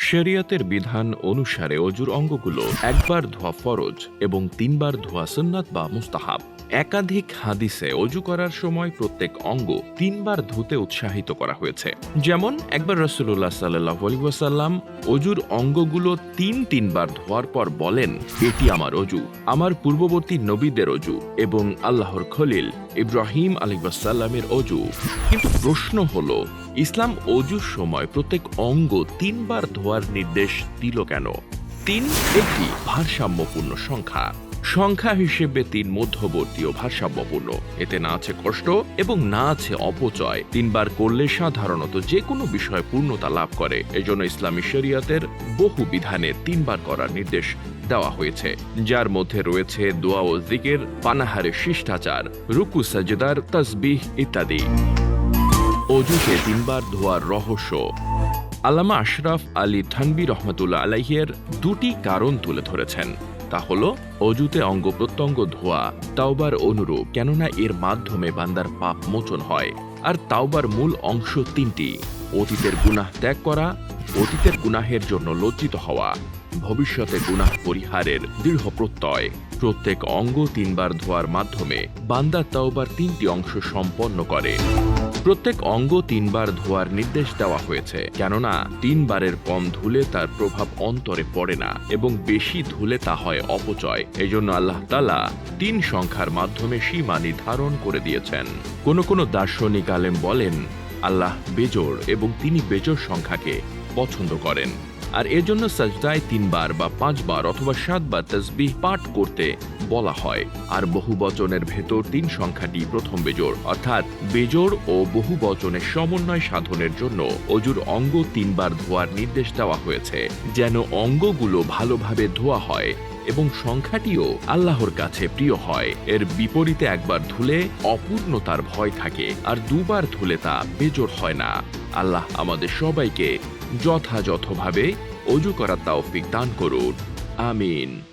শরিয়তের বিধান অনুসারে অজুর অঙ্গগুলো একবার ধোয়া ফরজ এবং তিনবার ধোয়া সুন্নাত বা মুস্তাহাব। একাধিক হাদিসে অজু করার সময় প্রত্যেক অঙ্গ তিনবার ধুতে উৎসাহিত করা হয়েছে। যেমন, একবার রসুল্লাহ সাল্লাহ ওয়াসাল্লাম অজুর অঙ্গগুলো তিন তিনবার ধোয়ার পর বলেন, এটি আমার অজু, আমার পূর্ববর্তী নবীদের অজু এবং আল্লাহর খলিল ইব্রাহিম আলিবাসাল্লামের অজু। কিন্তু প্রশ্ন হলো ইসলাম অজুর সময় প্রত্যেক অঙ্গ তিনবার ধোয়ার নির্দেশ দিল কেন? তিন, একটি ভারসাম্যপূর্ণ সংখ্যা। সংখ্যা হিসেবে তিন মধ্যবর্তী ও ভারসাম্যপূর্ণ। এতে না আছে কষ্ট এবং না আছে অপচয়। তিনবার করলে সাধারণত যে কোনো বিষয় পূর্ণতা লাভ করে। এজন্য ইসলামী শরিয়তের বহু বিধানে তিনবার করার নির্দেশ দেওয়া হয়েছে। যার মধ্যে রয়েছে দোয়া ও জিকের পানাহারের শিষ্টাচার, রুকু সাজেদার, তসবিহ ইত্যাদি। অজুকে তিনবার ধোয়ার রহস্য। আল্লামা আশরাফ আলী থানবি রহমতুল্লাহ আলাইহের দুটি কারণ তুলে ধরেছেন। তা হল, অজুতে অঙ্গ প্রত্যঙ্গ ধোয়া, তাওবার অনুরূপ, কেননা এর মাধ্যমে বান্দার পাপ মোচন হয়। আর তাওবার মূল অংশ তিনটি, অতীতের গুনাহ ত্যাগ করা, অতীতের গুনাহের জন্য লজ্জিত হওয়া, ভবিষ্যতে গুনাহ পরিহারের দৃঢ় প্রত্যয়। প্রত্যেক অঙ্গ তিনবার ধোয়ার মাধ্যমে বান্দা তাওবার তিনটি অংশ সম্পন্ন করে। প্রত্যেক অঙ্গ তিনবার ধোয়ার নির্দেশ দেওয়া হয়েছে, কেননা তিনবারের কম ধুলে তার প্রভাব অন্তরে পড়ে না এবং বেশি ধুলে তা হয় অপচয়। এজন্য আল্লাহ তালা তিন সংখ্যার মাধ্যমে সীমা নির্ধারণ করে দিয়েছেন। কোন কোনো দার্শনিক আলেম বলেন, আল্লাহ বেজোর এবং তিনি বেজোর সংখ্যাকে পছন্দ করেন। আর এজন্য সাজদায় তিনবার বা পাঁচবার অথবা সাতবার তসবিহ পাঠ করতে বলা হয়। আর বহু বচনের ভেতর তিন সংখ্যাটি প্রথম বেজোড়, অর্থাৎ বেজোড় ও বহু বচনের সমন্বয় সাধনের জন্য অজুর অঙ্গ তিনবার ধোয়ার নির্দেশ দেওয়া হয়েছে। যেন অঙ্গগুলো ভালোভাবে ধোয়া হয় এবং সংখ্যাটিও আল্লাহর কাছে প্রিয় হয়। এর বিপরীতে একবার ধুলে অপূর্ণতার ভয় থাকে, আর দুবার ধুলে তা বেজোড় হয় না। আল্লাহ আমাদের সবাইকে যথাযথভাবে অজু করার তাও দান করুন। আমিন।